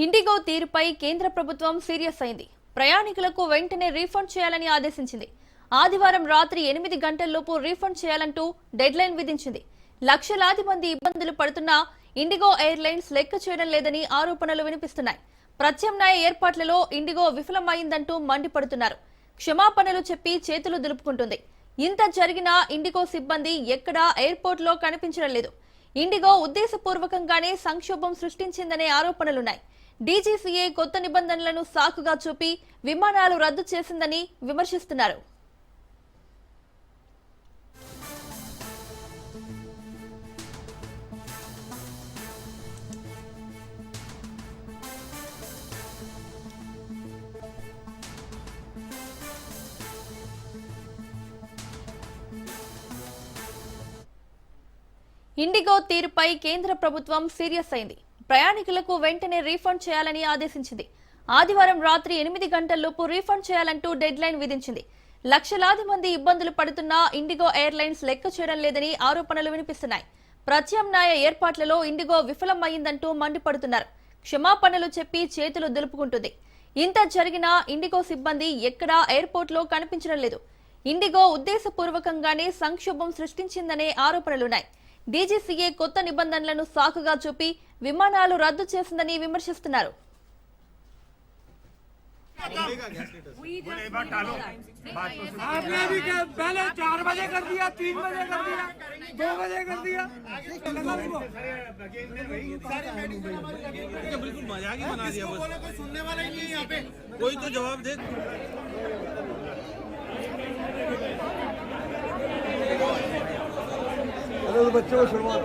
IndiGo తీరుపై కేంద్ర ప్రభుత్వం సీరియస్ అయింది. ప్రయాణికులకు వెంటనే రీఫండ్ చేయాలని ఆదేశించింది. ఆదివారం రాత్రి ఎనిమిది గంటల్లోపు రీఫండ్ చేయాలంటూ డెడ్లైన్ విధించింది. లక్షలాది మంది ఇబ్బందులు పడుతున్నా ఇండిగో ఎయిర్లైన్స్ లెక్క చేయడం లేదని ఆరోపణలు వినిపిస్తున్నాయి. ప్రత్యామ్నాయ ఏర్పాట్లలో ఇండిగో విఫలమైందంటూ మండిపడుతున్నారు. క్షమాపణలు చెప్పి చేతులు దులుపుకుంటుంది. ఇంత జరిగినా ఇండిగో సిబ్బంది ఎక్కడా ఎయిర్పోర్ట్లో కనిపించడం లేదు. ఇండిగో ఉద్దేశపూర్వకంగానే సంక్షోభం సృష్టించిందనే ఆరోపణలున్నాయి. డీజీసీఏ కొత్త నిబంధనలను సాకుగా చూపి విమానాలు రద్దు చేసిందని విమర్శిస్తున్నారు. ఇండిగో తీరుపై కేంద్ర ప్రభుత్వం సీరియస్ అయింది. ప్రయాణికులకు వెంటనే రీఫండ్ చేయాలని ఆదేశించింది. ఆదివారం రాత్రి ఎనిమిది గంటల్లోపు రీఫండ్ చేయాలంటూ డెడ్ లైన్ విధించింది. లక్షలాది మంది ఇబ్బందులు పడుతున్నా ఇండిగో ఎయిర్లైన్స్ లెక్క చేయడం లేదని ఆరోపణలు వినిపిస్తున్నాయి. ప్రత్యామ్నాయ ఏర్పాట్లలో ఇండిగో విఫలమైందంటూ మండిపడుతున్నారు. క్షమాపణలు చెప్పి చేతులు దులుపుకుంటుంది. ఇంత జరిగినా ఇండిగో సిబ్బంది ఎక్కడా ఎయిర్పోర్ట్లో కనిపించడం లేదు. ఇండిగో ఉద్దేశపూర్వకంగానే సంక్షోభం సృష్టించిందనే ఆరోపణలున్నాయి. డీజీసీఏ కొత్త నిబంధనలను సాకుగా చూపి విమానాలు రద్దు చేసిందని విమర్శిస్తున్నారు आपने अभी क्या पहले चार बजे कर दिया तीन बजे कर दिया दो बजे कर दिया लगा उसको। बिल्कुल मजाक ही बना दिया बस कोई सुनने वाला ही नहीं यहाँ पे कोई तो जवाब दे बच्चों को शुरुआत